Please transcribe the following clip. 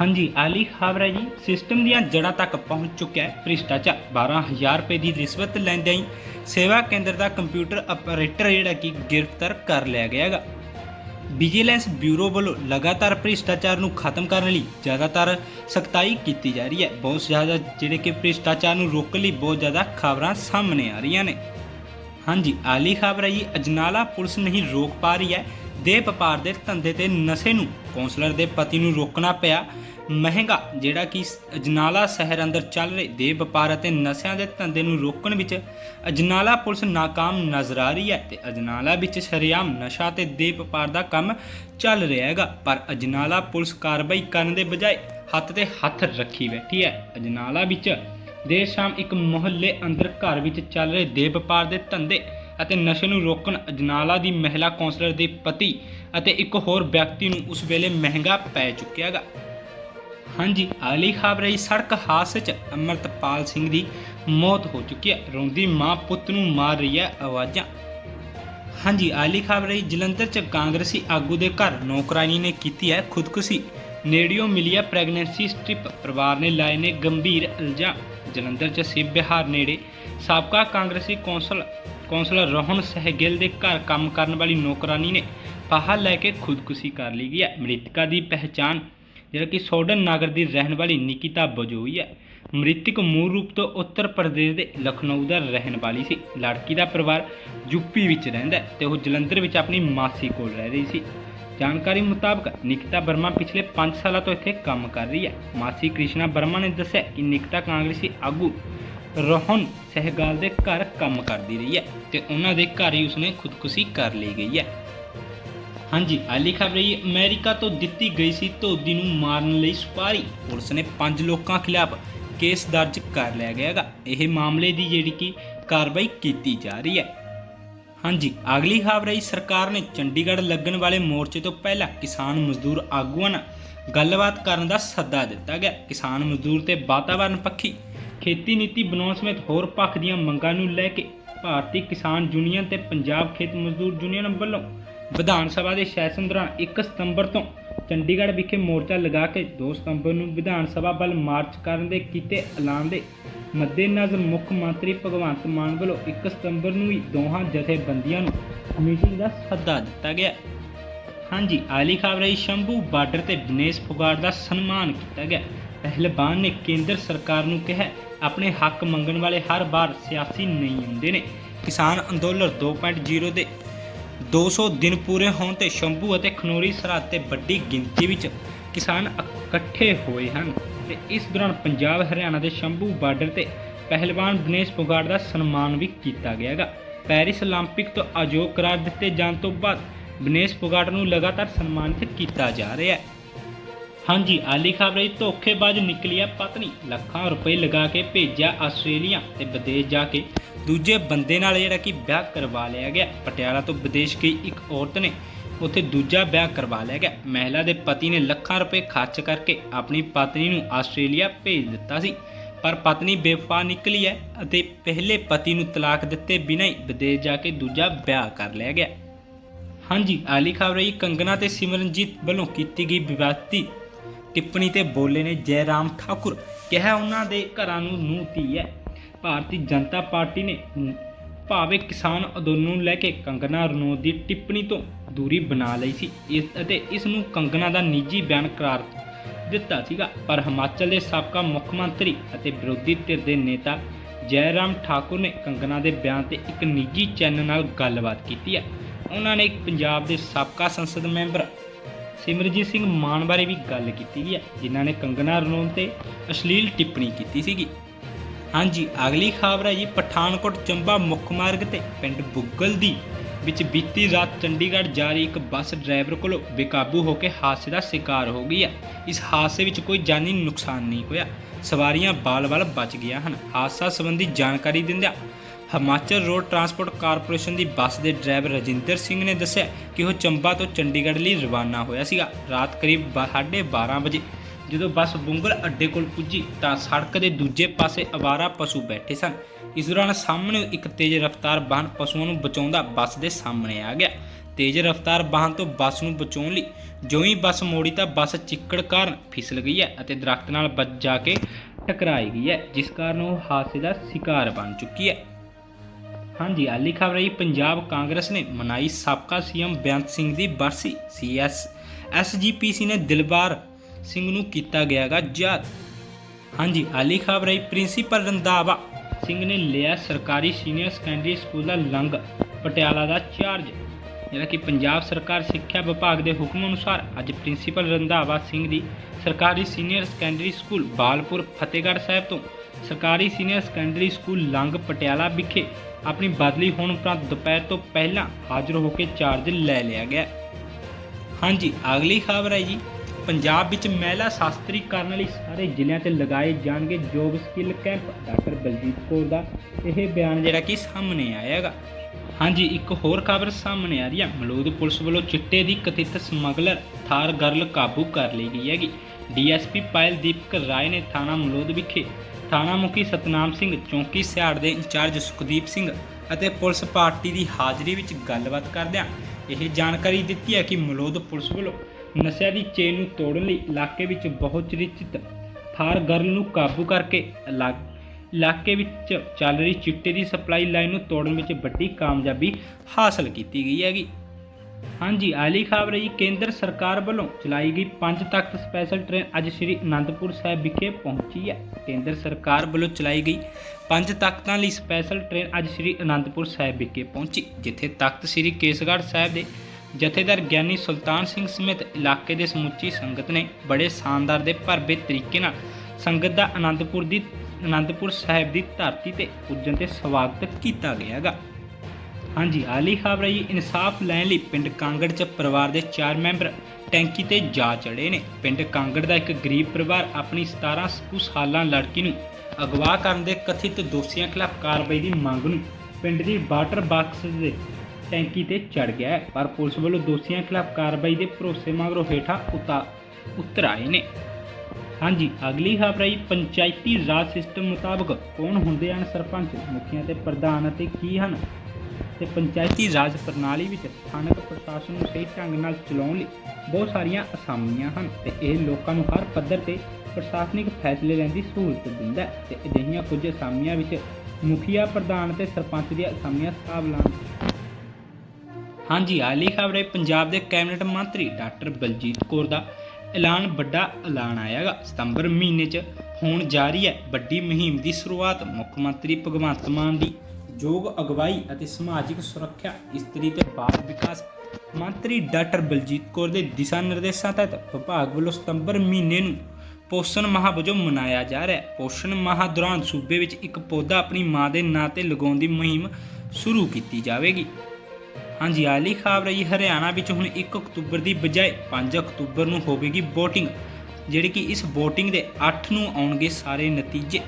ਹਾਂਜੀ ਆਲੀ ਖਬਰ ਹੈ ਜੀ। ਸਿਸਟਮ ਦੀਆਂ ਜੜ੍ਹਾਂ ਤੱਕ ਪਹੁੰਚ ਚੁੱਕਿਆ ਹੈ। ਭ੍ਰਿਸ਼ਟਾਚਾਰ 12000 ਰੁਪਏ ਦੀ ਰਿਸ਼ਵਤ ਲੈਂਦਿਆਂ ਹੀ ਸੇਵਾ ਕੇਂਦਰ ਦਾ ਕੰਪਿਊਟਰ ਆਪਰੇਟਰ ਜਿਹੜਾ ਕਿ ਗ੍ਰਿਫਤਾਰ ਕਰ ਲਿਆ ਗਿਆ ਹੈਗਾ। ਵਿਜੀਲੈਂਸ ਬਿਊਰੋ ਵੱਲੋਂ ਲਗਾਤਾਰ ਭ੍ਰਿਸ਼ਟਾਚਾਰ ਨੂੰ ਖਤਮ ਕਰਨ ਲਈ ਜ਼ਿਆਦਾਤਰ ਸਖਤਾਈ ਕੀਤੀ ਜਾ ਰਹੀ ਹੈ। ਬਹੁਤ ਜ਼ਿਆਦਾ ਜਿਹੜੇ ਕਿ ਭ੍ਰਿਸ਼ਟਾਚਾਰ ਨੂੰ ਰੋਕਣ ਲਈ ਬਹੁਤ ਜ਼ਿਆਦਾ ਖਬਰਾਂ ਸਾਹਮਣੇ ਆ ਰਹੀਆਂ ਨੇ। ਹਾਂਜੀ ਆਲੀ ਖਬਰ ਹੈ ਜੀ। ਅਜਨਾਲਾ ਪੁਲਿਸ ਨਹੀਂ ਰੋਕ ਪਾ ਰਹੀ ਹੈ। ਦੇ ਵਪਾਰ ਦੇ ਧੰਦੇ ਤੇ ਨਸ਼ੇ ਨੂੰ ਕੌਂਸਲਰ ਦੇ ਪਤੀ ਨੂੰ ਰੋਕਣਾ ਪਿਆ। ਮਹਿੰਗਾ, ਜਿਹੜਾ ਕਿ ਅਜਨਾਲਾ ਸ਼ਹਿਰ ਅੰਦਰ ਚੱਲ ਰਹੇ ਦੇ ਵਪਾਰ ਅਤੇ ਨਸ਼ਿਆਂ ਦੇ ਧੰਦੇ ਨੂੰ ਰੋਕਣ ਵਿੱਚ ਅਜਨਾਲਾ ਪੁਲਿਸ ਨਾਕਾਮ ਨਜ਼ਰ ਆ ਰਹੀ ਹੈ ਤੇ ਅਜਨਾਲਾ ਵਿੱਚ ਸ਼ਰੇਆਮ ਨਸ਼ਾ ਤੇ ਦੇ ਵਪਾਰ ਦਾ ਕੰਮ ਚੱਲ ਰਿਹਾ ਹੈਗਾ, ਪਰ ਅਜਨਾਲਾ ਪੁਲਿਸ ਕਾਰਵਾਈ ਕਰਨ ਦੇ ਬਜਾਏ ਹੱਥ ਤੇ ਹੱਥ ਰੱਖੀ ਬੈਠੀ ਹੈ। ਅਜਨਾਲਾ ਵਿੱਚ ਦੇਰ ਸ਼ਾਮ ਇੱਕ ਮੁਹੱਲੇ ਅੰਦਰ ਘਰ ਵਿੱਚ ਚੱਲ ਰਹੇ ਦੇ ਵਪਾਰ ਦੇ ਧੰਦੇ ਅਤੇ ਨਸ਼ੇ ਨੂੰ ਰੋਕਣ ਅਜਨਾਲਾ ਦੀ ਮਹਿਲਾ ਕੌਂਸਲਰ ਦੇ ਪਤੀ ਅਤੇ ਇੱਕ ਹੋਰ ਵਿਅਕਤੀ ਨੂੰ ਉਸ ਵੇਲੇ ਮਹਿੰਗਾ ਪੈ ਚੁੱਕਿਆ ਹਾਂਜੀ ਆਲੀ ਖਬਰ ਹੈ ਸੜਕ ਹਾਦਸੇ 'ਚ ਅਮਰਤਪਾਲ ਸਿੰਘ ਦੀ ਮੌਤ ਹੋ ਚੁੱਕੀ ਹੈ। ਰੋਂਦੀ ਮਾਂ ਪੁੱਤ ਨੂੰ ਮਾਰ ਰਹੀ ਹੈ ਆਵਾਜ਼ਾਂ। ਹਾਂਜੀ, ਅਗਲੀ ਖਬਰ ਹੈ ਜਲੰਧਰ 'ਚ ਕਾਂਗਰਸੀ ਆਗੂ ਦੇ ਘਰ ਨੌਕਰਾਨੀ ਨੇ ਕੀਤੀ ਹੈ ਖੁਦਕੁਸ਼ੀ। ਨੇੜਿਓ ਮਿਲੀ ਹੈ ਪ੍ਰੈਗਨੈਂਸੀ ਸਟ੍ਰਿਪ, ਪਰਿਵਾਰ ਨੇ ਲਾਏ ਨੇ ਗੰਭੀਰ ਇਲਜ਼ਾਮ ਜਲੰਧਰ 'ਚ ਸਿਵ ਬਿਹਾਰ ਨੇੜੇ ਸਾਬਕਾ ਕਾਂਗਰਸੀ ਕੌਂਸਲ ਕੌਂਸਲਰ ਰੋਹਨ ਸਹਿਗਿਲ ਦੇ ਘਰ ਕੰਮ ਕਰਨ ਵਾਲੀ ਨੌਕਰਾਨੀ ਨੇ ਫਾਹਾ ਲੈ ਕੇ ਖੁਦਕੁਸ਼ੀ ਕਰ ਲਈ ਗਈ ਹੈ। ਮ੍ਰਿਤਕਾ ਦੀ ਪਹਿਚਾਣ, ਜਿਹੜਾ ਕਿ ਸੋਡਨ ਨਗਰ ਦੀ ਰਹਿਣ ਵਾਲੀ ਨਿਕਿਤਾ ਬਜੋਈ ਹੈ, ਮ੍ਰਿਤਕ ਮੂਲ ਰੂਪ ਤੋਂ ਉੱਤਰ ਪ੍ਰਦੇਸ਼ ਦੇ ਲਖਨਊ ਦਾ ਰਹਿਣ ਵਾਲੀ ਸੀ। ਲੜਕੀ ਦਾ ਪਰਿਵਾਰ ਯੂਪੀ ਵਿੱਚ ਰਹਿੰਦਾ ਹੈ ਤੇ ਉਹ ਜਲੰਧਰ ਵਿੱਚ ਆਪਣੀ ਮਾਸੀ ਕੋਲ ਰਹਿ ਰਹੀ ਸੀ। ਜਾਣਕਾਰੀ ਮੁਤਾਬਕ ਨਿਕਿਤਾ ਵਰਮਾ ਪਿਛਲੇ 5 ਸਾਲਾਂ ਤੋਂ ਇੱਥੇ ਕੰਮ ਕਰ ਰਹੀ ਹੈ। ਮਾਸੀ ਕ੍ਰਿਸ਼ਨਾ ਵਰਮਾ ਨੇ ਦੱਸਿਆ ਕਿ ਨਿਕਿਤਾ ਕਾਂਗਰਸੀ ਆਗੂ ਰੋਹਨ ਸਹਿਗਾਲ ਦੇ ਘਰ ਕੰਮ ਕਰਦੀ ਰਹੀ ਹੈ ਤੇ ਉਹਨਾਂ ਦੇ ਘਰ ਹੀ ਉਸਨੇ ਖੁਦਕੁਸ਼ੀ ਕਰ ਲਈ ਗਈ ਹੈ। ਹਾਂਜੀ ਆਲੀ ਖਬਰ ਹੈ ਅਮਰੀਕਾ ਤੋਂ ਦਿੱਤੀ ਗਈ ਸੀ ਧੋਦੀ ਨੂੰ ਮਾਰਨ ਲਈ ਸੁਪਾਰੀ। ਪੁਲਿਸ ਨੇ ਪੰਜ ਲੋਕਾਂ ਖਿਲਾਫ ਕੇਸ ਦਰਜ ਕਰ ਲਿਆ ਗਿਆ ਹੈਗਾ ਇਹ ਮਾਮਲੇ ਦੀ ਜਿਹੜੀ ਕਿ ਕਾਰਵਾਈ ਕੀਤੀ ਜਾ ਰਹੀ ਹੈ। ਹਾਂਜੀ, ਅਗਲੀ ਖਬਰ ਹੈ ਸਰਕਾਰ ਨੇ ਚੰਡੀਗੜ੍ਹ ਲੱਗਣ ਵਾਲੇ ਮੋਰਚੇ ਤੋਂ ਪਹਿਲਾਂ ਕਿਸਾਨ ਮਜ਼ਦੂਰ ਆਗੂਆਂ ਨਾਲ ਗੱਲਬਾਤ ਕਰਨ ਦਾ ਸੱਦਾ ਦਿੱਤਾ ਗਿਆ। ਕਿਸਾਨ ਮਜ਼ਦੂਰ ਤੇ ਵਾਤਾਵਰਣ ਪੱਖੀ ਖੇਤੀ ਨੀਤੀ ਬਣਾਉਣ ਸਮੇਤ ਹੋਰ ਪੱਖ ਦੀਆਂ ਮੰਗਾਂ ਨੂੰ ਲੈ ਕੇ ਭਾਰਤੀ ਕਿਸਾਨ ਯੂਨੀਅਨ ਤੇ ਪੰਜਾਬ ਖੇਤ ਮਜ਼ਦੂਰ ਯੂਨੀਅਨ ਵੱਲੋਂ ਵਿਧਾਨ ਸਭਾ ਦੇ ਸੈਸ਼ਨ ਦੌਰਾਨ 1 ਸਤੰਬਰ ਤੋਂ ਚੰਡੀਗੜ੍ਹ ਵਿਖੇ ਮੋਰਚਾ ਲਗਾ ਕੇ 2 ਸਤੰਬਰ ਨੂੰ ਵਿਧਾਨ ਸਭਾ ਵੱਲ ਮਾਰਚ ਕਰਨ ਦੇ ਕੀਤੇ ਐਲਾਨ ਦੇ ਮੱਦੇਨਜ਼ਰ ਮੁੱਖ ਮੰਤਰੀ ਭਗਵੰਤ ਮਾਨ ਵੱਲੋਂ 1 ਸਤੰਬਰ ਨੂੰ ਹੀ ਦੋਹਾਂ ਜਥੇਬੰਦੀਆਂ ਨੂੰ ਮੀਟਿੰਗ ਦਾ ਸੱਦਾ ਦਿੱਤਾ ਗਿਆ। ਹਾਂਜੀ, ਆਲੀ ਖਬਰ ਹੈ ਸ਼ੰਭੂ ਬਾਰਡਰ ਤੇ ਦਿਨੇਸ਼ ਫੁਗਾੜ ਦਾ ਸਨਮਾਨ ਕੀਤਾ ਗਿਆ। ਪਹਿਲਵਾਨ ਨੇ ਕੇਂਦਰ ਸਰਕਾਰ ਨੂੰ ਕਿਹਾ, ਆਪਣੇ ਹੱਕ ਮੰਗਣ ਵਾਲੇ ਹਰ ਵਾਰ ਸਿਆਸੀ ਨਹੀਂ ਹੁੰਦੇ ਨੇ। ਕਿਸਾਨ ਅੰਦੋਲਨ 2.0 ਦੇ 200 ਦਿਨ ਪੂਰੇ ਹੋਣ ਤੇ ਸ਼ੰਭੂ ਅਤੇ ਖਨੋਰੀ ਸਰਹੱਦ ਤੇ ਵੱਡੀ ਗਿਣਤੀ ਵਿੱਚ ਕਿਸਾਨ ਇਕੱਠੇ ਹੋਏ ਹਨ। ਤੇ ਇਸ ਦੌਰਾਨ ਪੰਜਾਬ ਹਰਿਆਣਾ ਦੇ ਸ਼ੰਭੂ ਬਾਰਡਰ ਤੇ ਪਹਿਲਵਾਨ ਦਿਨੇਸ਼ ਫੁਗਾੜ ਦਾ ਸਨਮਾਨ ਵੀ ਕੀਤਾ ਗਿਆ ਹੈਗਾ ਪੈਰਿਸ 올림픽 ਤੋਂ ਅਯੋਗ ਕਰਾਰ ਦਿੱਤੇ ਜਾਣ ਤੋਂ ਬਾਅਦ ਦਿਨੇਸ਼ ਫੁਗਾੜ ਨੂੰ ਲਗਾਤਾਰ ਸਨਮਾਨਿਤ ਕੀਤਾ ਜਾ ਰਿਹਾ ਹੈ ਹਾਂਜੀ ਆਲੀ ਖਬਰ ਹੈ ਧੋਖੇਬਾਜ਼ ਨਿਕਲੀ ਹੈ ਪਤਨੀ ਲੱਖਾਂ ਰੁਪਏ ਲਗਾ ਕੇ ਭੇਜਿਆ ਆਸਟ੍ਰੇਲੀਆ ਤੇ ਵਿਦੇਸ਼ ਜਾ ਕੇ ਦੂਜੇ ਬੰਦੇ ਨਾਲ ਜਿਹੜਾ ਕਿ ਵਿਆਹ ਕਰਵਾ ਲਿਆ ਗਿਆ ਪਟਿਆਲਾ ਤੋਂ ਵਿਦੇਸ਼ ਗਈ ਇੱਕ ਔਰਤ ਨੇ ਉੱਥੇ ਦੂਜਾ ਵਿਆਹ ਕਰਵਾ ਲਿਆ ਗਿਆ। ਮਹਿਲਾ ਦੇ ਪਤੀ ਨੇ ਲੱਖਾਂ ਰੁਪਏ ਖਰਚ ਕਰਕੇ ਆਪਣੀ ਪਤਨੀ ਨੂੰ ਆਸਟ੍ਰੇਲੀਆ ਭੇਜ ਦਿੱਤਾ ਸੀ। ਪਰ ਪਤਨੀ ਬੇਵਫਾ ਨਿਕਲੀ ਹੈ ਅਤੇ ਪਹਿਲੇ ਪਤੀ ਨੂੰ ਤਲਾਕ ਦਿੱਤੇ ਬਿਨਾਂ ਹੀ ਵਿਦੇਸ਼ ਜਾ ਕੇ ਦੂਜਾ ਵਿਆਹ ਕਰ ਲਿਆ ਗਿਆ। ਹਾਂਜੀ ਆਲੀ ਖਬਰ ਰਹੀ ਕੰਗਨਾ ਤੇ ਸਿਮਰਨਜੀਤ ਵੱਲੋਂ ਕੀਤੀ ਗਈ ਵਿਵਾਦਤੀ ਟਿੱਪਣੀ ਤੇ ਬੋਲੇ ਨੇ ਜੈਰਾਮ ਠਾਕੁਰ। ਕਿਹਾ ਉਹਨਾਂ ਦੇ ਘਰਾਂ ਨੂੰ ਨੂੰ ਧੀ ਹੈ। ਭਾਰਤੀ ਜਨਤਾ ਪਾਰਟੀ ਨੇ ਭਾਵੇਂ ਕਿਸਾਨ ਅੰਦੋਲਨ ਨੂੰ ਲੈ ਕੇ ਕੰਗਨਾ ਰਣੌਤ ਦੀ ਟਿੱਪਣੀ ਤੋਂ ਦੂਰੀ ਬਣਾ ਲਈ ਸੀ, ਇਸ ਅਤੇ ਇਸ ਨੂੰ ਕੰਗਨਾ ਦਾ ਨਿੱਜੀ ਬਿਆਨ ਕਰਾਰ ਦਿੱਤਾ ਸੀਗਾ। ਪਰ ਹਿਮਾਚਲ ਦੇ ਸਾਬਕਾ ਮੁੱਖ ਮੰਤਰੀ ਅਤੇ ਵਿਰੋਧੀ ਧਿਰ ਦੇ ਨੇਤਾ ਜੈਰਾਮ ਠਾਕੁਰ ਨੇ ਕੰਗਨਾ ਦੇ ਬਿਆਨ ਤੇ ਇੱਕ ਨਿੱਜੀ ਚੈਨਲ ਨਾਲ ਗੱਲਬਾਤ ਕੀਤੀ ਹੈ ਉਹਨਾਂ ਨੇ ਪੰਜਾਬ ਦੇ ਸਾਬਕਾ ਸੰਸਦ ਮੈਂਬਰ ਸਿਮਰਜੀਤ ਸਿੰਘ ਮਾਨ ਬਾਰੇ ਵੀ ਗੱਲ ਕੀਤੀ ਹੈ ਜਿਨ੍ਹਾਂ ਨੇ ਕੰਗਨਾ ਰਣੌਤ ਤੇ ਅਸ਼ਲੀਲ ਟਿੱਪਣੀ ਕੀਤੀ ਸੀਗੀ। ਹਾਂਜੀ, ਅਗਲੀ ਖਬਰ ਹੈ ਜੀ, ਪਠਾਨਕੋਟ ਚੰਬਾ ਮੁੱਖ ਮਾਰਗ ਤੇ ਪਿੰਡ ਬੁੱਗਲ ਦੀ ਵਿੱਚ ਬੀਤੀ ਰਾਤ ਚੰਡੀਗੜ੍ਹ ਜਾ ਰਹੀ ਇੱਕ ਬੱਸ ਡਰਾਈਵਰ ਕੋਲੋਂ ਬੇਕਾਬੂ ਹੋ ਕੇ ਹਾਦਸੇ ਦਾ ਸ਼ਿਕਾਰ ਹੋ ਗਈ ਹੈ। ਇਸ ਹਾਦਸੇ ਵਿੱਚ ਕੋਈ ਜਾਨੀ ਨੁਕਸਾਨ ਨਹੀਂ ਹੋਇਆ। ਸਵਾਰੀਆਂ ਬਾਲ-ਬਾਲ ਬਚ ਗਈਆਂ ਹਨ। ਹਾਦਸਾ ਸੰਬੰਧੀ ਜਾਣਕਾਰੀ ਦਿੰਦਿਆਂ ਹਿਮਾਚਲ ਰੋਡ ਟਰਾਂਸਪੋਰਟ ਕਾਰਪੋਰੇਸ਼ਨ ਦੀ ਬੱਸ ਦੇ ਡਰਾਈਵਰ ਰਜਿੰਦਰ ਸਿੰਘ ਨੇ ਦੱਸਿਆ ਕਿ ਉਹ ਚੰਬਾ ਤੋਂ ਚੰਡੀਗੜ੍ਹ ਲਈ ਰਵਾਨਾ ਹੋਇਆ ਸੀਗਾ। ਰਾਤ ਕਰੀਬ 12:30 ਵਜੇ ਜਦੋਂ ਬੱਸ ਬੁੰਗਲ ਅੱਡੇ ਕੋਲ ਪੁੱਜੀ ਤਾਂ ਸੜਕ ਦੇ ਦੂਜੇ ਪਾਸੇ ਅਵਾਰਾ ਪਸ਼ੂ ਬੈਠੇ ਸਨ। ਇਸ ਦੌਰਾਨ ਸਾਹਮਣੇ ਇੱਕ ਤੇਜ਼ ਰਫ਼ਤਾਰ ਵਾਹਨ ਪਸ਼ੂਆਂ ਨੂੰ ਬਚਾਉਂਦਾ ਬੱਸ ਦੇ ਸਾਹਮਣੇ ਆ ਗਿਆ। ਤੇਜ਼ ਰਫ਼ਤਾਰ ਵਾਹਨ ਤੋਂ ਬੱਸ ਨੂੰ ਬਚਾਉਣ ਲਈ ਜੋ ਹੀ ਬੱਸ ਮੋੜੀ ਤਾਂ ਬੱਸ ਚਿੱਕੜ ਕਾਰਨ ਫਿਸਲ ਗਈ ਹੈ ਅਤੇ ਦਰਖਤ ਨਾਲ ਵੱਜ ਜਾ ਕੇ ਟਕਰਾਈ ਗਈ ਹੈ, ਜਿਸ ਕਾਰਨ ਉਹ ਹਾਦਸੇ ਦਾ ਸ਼ਿਕਾਰ ਬਣ ਚੁੱਕੀ ਹੈ। ਹਾਂਜੀ ਆਲੀ ਖਬਰ ਹੈ ਪੰਜਾਬ ਕਾਂਗਰਸ ਨੇ ਮਨਾਈ ਸਾਬਕਾ ਸੀਐਮ ਬੇਅੰਤ ਸਿੰਘ ਦੀ ਬਰਸੀ। ਸੀਐਸ ਐਸਜੀਪੀਸੀ ਨੇ ਦਿਲਬਾਰ ਸਿੰਘ ਨੂੰ ਕੀਤਾ ਗਿਆਗਾ ਯਾਦ। ਹਾਂਜੀ ਆਲੀ ਖਬਰ ਹੈ ਜੀ, ਪ੍ਰਿੰਸੀਪਲ ਰੰਧਾਵਾ। ਸਿੰਘ ਨੇ ਲਿਆ ਸਰਕਾਰੀ ਸੀਨੀਅਰ ਸੈਕੰਡਰੀ ਸਕੂਲ ਦਾ ਲੰਗ ਪਟਿਆਲਾ ਦਾ ਚਾਰਜ ਜਿਹੜਾ ਕਿ ਪੰਜਾਬ ਸਰਕਾਰ ਸਿੱਖਿਆ ਵਿਭਾਗ ਦੇ ਹੁਕਮ ਅਨੁਸਾਰ ਅੱਜ ਪ੍ਰਿੰਸੀਪਲ ਰੰਧਾਵਾ ਸਿੰਘ ਦੀ ਸਰਕਾਰੀ senior secondary school Balpur Fatehgarh Sahib ਤੋਂ ਸਰਕਾਰੀ ਸੀਨੀਅਰ ਸੈਕੰਡਰੀ ਸਕੂਲ ਲੰਗ ਪਟਿਆਲਾ ਵਿਖੇ ਆਪਣੀ ਬਦਲੀ ਹੋਣ ਉਪਰੰਤ ਦੁਪਹਿਰ ਤੋਂ ਪਹਿਲਾਂ ਹਾਜ਼ਰ ਹੋ ਕੇ ਚਾਰਜ ਲੈ ਲਿਆ ਗਿਆ। ਹਾਂਜੀ ਅਗਲੀ ਖਬਰ ਹੈ ਜੀ। ਪੰਜਾਬ ਵਿੱਚ ਮਹਿਲਾ ਸ਼ਾਸਤਰੀਕਰਨ ਲਈ ਸਾਰੇ ਜ਼ਿਲ੍ਹਿਆਂ 'ਚ ਲਗਾਏ ਜਾਣਗੇ job skill camp. Doctor Baljit Kaur ਦਾ ਇਹ ਬਿਆਨ ਜਿਹੜਾ ਕਿ ਸਾਹਮਣੇ ਆਇਆ ਹੈਗਾ ਹਾਂਜੀ, ਇੱਕ ਹੋਰ ਖਬਰ ਸਾਹਮਣੇ ਆ ਰਹੀ ਹੈ ਮਲੂਦ ਪੁਲਿਸ ਵੱਲੋਂ ਚਿੱਟੇ ਦੀ ਕਥਿਤ ਸਮਗਲਰ ਥਾਰ ਗਰਲ ਕਾਬੂ ਕਰ ਲਈ ਗਈ ਹੈਗੀ। ਡੀਐਸਪੀ ਪਾਇਲ ਦੀਪਕ ਰਾਏ ਨੇ ਥਾਣਾ ਮਲੂਦ ਵਿਖੇ ਥਾਣਾ ਮੁਖੀ ਸਤਨਾਮ ਸਿੰਘ, ਚੌਂਕੀ ਸਿਆੜ ਦੇ ਇੰਚਾਰਜ ਸੁਖਦੀਪ ਸਿੰਘ ਅਤੇ ਪੁਲਿਸ ਪਾਰਟੀ ਦੀ ਹਾਜ਼ਰੀ ਵਿੱਚ ਗੱਲਬਾਤ ਕਰਦਿਆਂ ਇਹ ਜਾਣਕਾਰੀ ਦਿੱਤੀ ਹੈ ਕਿ ਮਲੂਦ ਪੁਲਿਸ ਵੱਲੋਂ ਨਸ਼ਿਆਂ ਦੀ ਚੇਨ ਨੂੰ ਤੋੜਨ ਲਈ ਇਲਾਕੇ ਵਿੱਚ ਬਹੁਤ ਚਰਚਿਤ ਥਾਰ ਗਰਲ ਨੂੰ ਕਾਬੂ ਕਰਕੇ ਇਲਾ- ਇਲਾਕੇ ਵਿੱਚ ਚੱਲ ਰਹੀ ਚਿੱਟੇ ਦੀ ਸਪਲਾਈ ਲਾਈਨ ਨੂੰ ਤੋੜਨ ਵਿੱਚ ਵੱਡੀ ਕਾਮਯਾਬੀ ਹਾਸਲ ਕੀਤੀ ਗਈ ਹੈਗੀ। ਹਾਂਜੀ ਆਲੀ ਖਬਰ ਹੈ ਜੀ, ਕੇਂਦਰ ਸਰਕਾਰ ਵੱਲੋਂ ਚਲਾਈ ਗਈ ਪੰਜ ਤਖਤ ਸਪੈਸ਼ਲ ਟ੍ਰੇਨ ਅੱਜ ਸ੍ਰੀ ਅਨੰਦਪੁਰ ਸਾਹਿਬ ਵਿਖੇ ਪਹੁੰਚੀ ਹੈ। ਕੇਂਦਰ ਸਰਕਾਰ ਵੱਲੋਂ ਚਲਾਈ ਗਈ ਪੰਜ ਤਖਤਾਂ ਲਈ ਸਪੈਸ਼ਲ ਟ੍ਰੇਨ ਅੱਜ ਸ੍ਰੀ ਅਨੰਦਪੁਰ ਸਾਹਿਬ ਵਿਖੇ ਪਹੁੰਚੀ, ਜਿੱਥੇ ਤਖਤ ਸ੍ਰੀ ਕੇਸਗੜ੍ਹ ਸਾਹਿਬ ਦੇ ਜਥੇਦਾਰ ਗਿਆਨੀ ਸੁਲਤਾਨ ਸਿੰਘ ਸਮੇਤ ਇਲਾਕੇ ਦੇ ਸਮੁੱਚੀ ਸੰਗਤ ਨੇ ਬੜੇ ਸ਼ਾਨਦਾਰ ਦੇ ਭਰਵੇਂ ਤਰੀਕੇ ਨਾਲ ਸੰਗਤ ਦਾ ਅਨੰਦਪੁਰ ਦੀ ਅਨੰਦਪੁਰ ਸਾਹਿਬ ਦੀ ਧਰਤੀ ਤੇ ਪੁੱਜਣ ਤੇ ਸਵਾਗਤ ਕੀਤਾ ਗਿਆ ਹੈਗਾ। ਹਾਂਜੀ, ਹਾਲੀ ਖਬਰ ਹੈ ਜੀ, ਇਨਸਾਫ ਲੈਣ ਲਈ ਪਿੰਡ ਕਾਂਗੜ ਚ ਪਰਿਵਾਰ ਦੇ 4 ਮੈਂਬਰ ਟੈਂਕੀ ਤੇ ਜਾ ਚੜੇ ਨੇ। ਪਿੰਡ ਕਾਂਗੜ ਦਾ ਇੱਕ ਗਰੀਬ ਪਰਿਵਾਰ ਆਪਣੀ 17 ਕੁ ਸਾਲਾਂ ਲੜਕੀ ਨੂੰ ਅਗਵਾ ਕਰਨ ਦੇ ਕਥਿਤ ਦੋਸ਼ੀਆਂ ਖਿਲਾਫ ਕਾਰਵਾਈ ਦੀ ਮੰਗ ਨੂੰ ਪਿੰਡ ਦੀ ਵਾਟਰ ਬਾਕਸ ਦੇ ਟੈਂਕੀ ਤੇ ਚੜ ਗਿਆ ਹੈ, ਪਰ ਪੁਲਿਸ ਵੱਲੋਂ ਦੋਸ਼ੀਆਂ ਖਿਲਾਫ ਕਾਰਵਾਈ ਦੇ ਭਰੋਸੇ ਮਗਰੋਂ ਹੇਠਾਂ ਉਤਾ ਉਤਰ ਆਏ ਨੇ। ਹਾਂਜੀ, ਅਗਲੀ ਖਬਰ ਹੈ ਪੰਚਾਇਤੀ ਰਾਜ ਸਿਸਟਮ ਮੁਤਾਬਕ ਕੌਣ ਹੁੰਦੇ ਹਨ ਸਰਪੰਚ? ਮੁਖੀਆਂ ਤੇ ਪ੍ਰਧਾਨ ਅਤੇ ਕੀ ਹਨ? ਤੇ ਪੰਚਾਇਤੀ ਰਾਜ ਪ੍ਰਣਾਲੀ ਵਿੱਚ ਸਥਾਨਕ ਪ੍ਰਸ਼ਾਸਨ ਨੂੰ ਸਹੀ ਢੰਗ ਨਾਲ ਚਲਾਉਣ ਲਈ ਬਹੁਤ ਸਾਰੀਆਂ ਅਸਾਮੀਆਂ ਹਨ ਤੇ ਇਹ ਲੋਕਾਂ ਨੂੰ ਹਰ ਪੱਧਰ ਤੇ ਪ੍ਰਸ਼ਾਸਨਿਕ ਫੈਸਲੇ ਲੈਣ ਦੀ ਸਹੂਲਤ ਦਿੰਦਾ ਹੈ ਤੇ ਅਜਿਹੀਆਂ ਕੁਝ ਅਸਾਮੀਆਂ ਵਿੱਚ ਮੁਖੀਆ, ਪ੍ਰਧਾਨ ਤੇ ਸਰਪੰਚ ਦੀਆਂ ਅਸਾਮੀਆਂ ਸਾਵਲਾਨ ਹਾਂਜੀ, ਹਾਲੀ ਖਬਰ ਹੈ, ਪੰਜਾਬ ਦੇ ਕੈਬਨਿਟ ਮੰਤਰੀ ਡਾਕਟਰ ਬਲਜੀਤ ਕੌਰ ਦਾ ਐਲਾਨ, ਵੱਡਾ ਐਲਾਨ ਆਇਆਗਾ ਸਤੰਬਰ ਮਹੀਨੇ 'ਚ ਹੋਣ ਜਾ ਰਹੀ ਹੈ ਵੱਡੀ ਮੁਹਿੰਮ ਦੀ ਸ਼ੁਰੂਆਤ। ਮੁੱਖ ਮੰਤਰੀ ਭਗਵੰਤ ਮਾਨ ਦੀ ਯੋਗ ਅਗਵਾਈ ਅਤੇ ਸਮਾਜਿਕ ਸੁਰੱਖਿਆ, ਇਸਤਰੀ ਤੇ ਬਾਲ ਵਿਕਾਸ ਮੰਤਰੀ ਡਾਕਟਰ ਬਲਜੀਤ ਕੌਰ ਦੇ ਦਿਸ਼ਾ ਨਿਰਦੇਸ਼ਾਂ ਤਹਿਤ ਵਿਭਾਗ ਵੱਲੋਂ ਸਤੰਬਰ ਮਹੀਨੇ ਨੂੰ ਪੋਸ਼ਣ ਮਾਹ ਵਜੋਂ ਮਨਾਇਆ ਜਾ ਰਿਹਾ ਹੈ। ਪੋਸ਼ਣ ਮਾਹ ਦੌਰਾਨ ਸੂਬੇ ਵਿੱਚ ਇੱਕ ਪੌਦਾ ਆਪਣੀ ਮਾਂ ਦੇ ਨਾਂ ਤੇ ਲਗਾਉਣ ਦੀ ਮੁਹਿੰਮ ਸ਼ੁਰੂ ਕੀਤੀ ਜਾਵੇਗੀ। ਹਾਂਜੀ ਆਲੀ ਖਬਰ ਹੈ ਹਰਿਆਣਾ ਵਿੱਚ ਹੁਣ 1 ਅਕਤੂਬਰ ਦੀ ਬਜਾਏ 5 ਅਕਤੂਬਰ ਨੂੰ ਹੋਵੇਗੀ VOTING ਜਿਹੜੀ ਕਿ ਇਸ VOTING ਦੇ 8 ਨੂੰ ਆਉਣਗੇ ਸਾਰੇ ਨਤੀਜੇ।